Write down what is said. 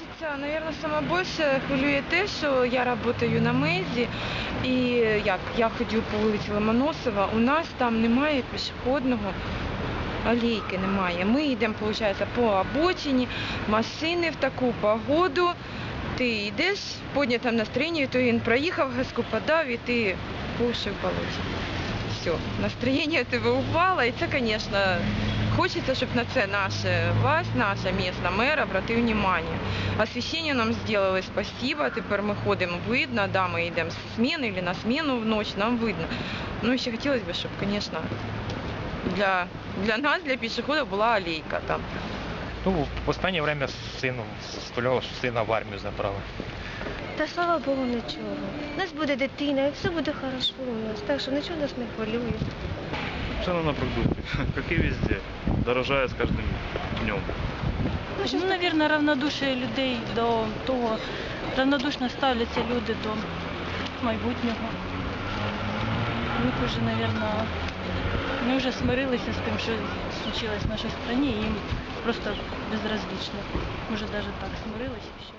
кажется, наверное, саме більше хвилює те, що я працюю на мезі, і як я ходю по вулиці Ломоносова, у нас там немає пішохідного алейки немає. Ми йдемо, виходить, по обочині, машини в таку погоду. Ти йдеш в піднятому настроєнні, то він проїхав, газку подав і ти по в болоті. Все, настроєння тебе упало, і це, звісно, хочеться, щоб на це наша власть, наша місна мер обратив внимание. Освіщення нам зробили, спасибо, тепер ми ходимо, видно, да, ми йдемо з зміни або на зміну вночі, нам видно. Ну, ще хотілося б, щоб, звісно, для, для нас, для пішоходів була алейка там. Ну, в останнє время сину сподівалося, що сина в армію забрали. Та слава Богу, нічого. У нас буде дитина, і все буде хорошо у нас, так що нічого нас не хвилює Цены на продукты, как и везде, дорожает с каждым днем. Ну, наверное, равнодушие людей до того, равнодушно ставляться люди до майбутнього. У них вже, наверное, ми вже смирилися з тим, що случилось в нашій країні, і їм просто безразлично. Може, навіть так смирилися. і все.